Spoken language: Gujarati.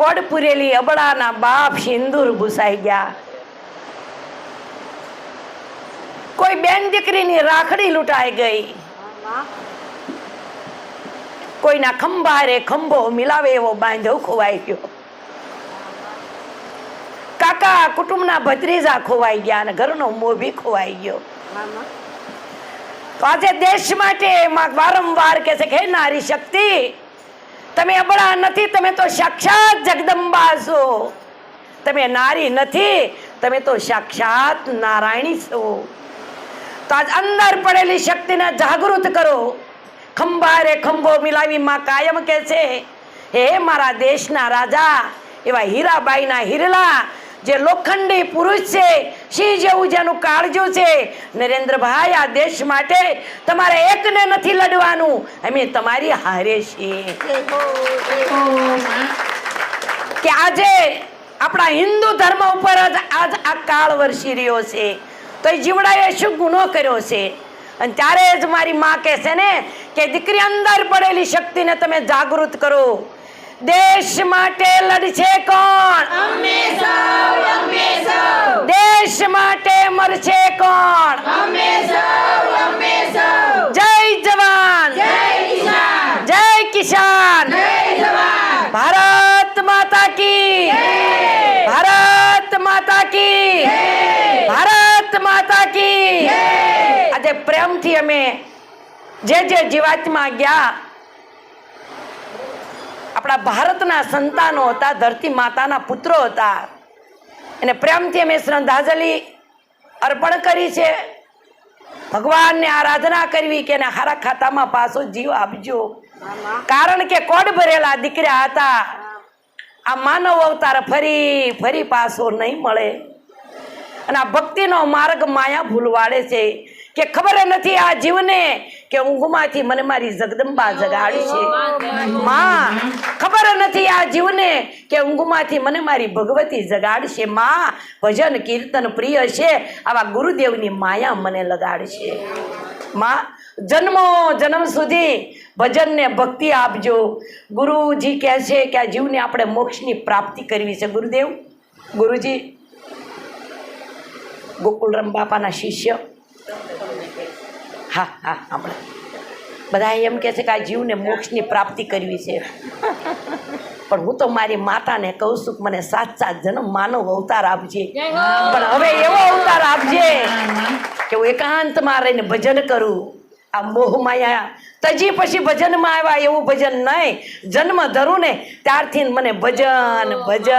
કોડ અબળાના બાપ સિંદૂર ભૂસાઈ ગયા. કોઈ બેન દીકરીની રાખડી લૂંટાઈ ગઈ. કોઈના ખંભારે ખંભો મિલાવે એવો બાંધો ખોવાઈ ગયો. કાકા કુટુંબના ભત્રીજા ખોવાઈ ગયા અને ઘરનો મોભી ખોવાઈ ગયો. આજે દેશ માટે વારંવાર કે છે કે નારી શક્તિ તમે અબળા નથી, તમે તો સાક્ષાત જગદંબા છો. તમે નારી નથી, તમે તો સાક્ષાત નારાયણી છો. તો આજ અંદર પડેલી શક્તિને જાગૃત કરો. ખંભારે ખંભો મિલાવી માં કાયમ કે છે, હે મારા દેશના રાજા, એવા હીરાબાઈના હિરલા જે લોખંડી પુરુષ છે સિંહ જેવું જેનું કાળજું છે? નરેન્દ્રભાઈ, આ દેશ માટે તમારે એકને નથી લડવાનું. અમે તમારી હારે છીએ. કે આજે આપણા હિન્દુ ધર્મ ઉપર જ આજ આ કાળ વરસી રહ્યો છે. તો એ જીવડાએ શું ગુનો કર્યો છે? અને ત્યારે જ મારી માં કહેશે ને, કે દીકરી અંદર પડેલી શક્તિને તમે જાગૃત કરો. દેશ માટે લડશે કોણ? દેશ માટે મરશે કોણ? જય જવાન. જય કિસાન. ભારત માતા કી. ભારત માતા કી. ભારત માતા કી. આજે પ્રેમથી અમે જે જે જીવાતમાં ગયા આપણા ભારતના સંતાનો હતા, ધરતી માતાના પુત્રો હતા. એને પ્રેમથી અમે શ્રદ્ધાંજલિ અર્પણ કરી છે. ભગવાનને આરાધના કરવી કે એને હારા ખાતામાં પાછો જીવ આપજો. કારણ કે કોડ ભરેલા દીકરા હતા. આ માનવ અવતાર ફરી ફરી પાછો નહીં મળે. અને આ ભક્તિનો માર્ગ માયા ભૂલવાડે છે. કે ખબર નથી આ જીવને કે ઊંઘમાંથી મને મારી જગદંબા જગાડી છે. માં ખબર નથી આ જીવને કે ઊંઘમાંથી મને મારી ભગવતી જગાડશે. માં ભજન કીર્તન પ્રિય છે. આવા ગુરુદેવની માયા મને લગાડશે. માં જન્મો જન્મ સુધી ભજનને ભક્તિ આપજો. ગુરુજી કહે છે કે આ જીવને આપણે મોક્ષની પ્રાપ્તિ કરવી છે. ગુરુદેવ ગુરુજી ગોકુલરામ બાપાના શિષ્ય. હા હા આપણે બધા એમ કહે છે કે આ જીવને મોક્ષની પ્રાપ્તિ કરવી છે. પણ હું તો મારી માતાને કહું છું કે મને સાત સાત જન્મ માનવ અવતાર આપજે. પણ હવે એવો અવતાર આપજે કે હું એકાંતમાં રહીને ભજન કરું. આ મોહમાયા તજી પછી ભજનમાં આવ્યા એવું ભજન નહીં. જન્મ ધરું ને ત્યારથી મને ભજન ભજન.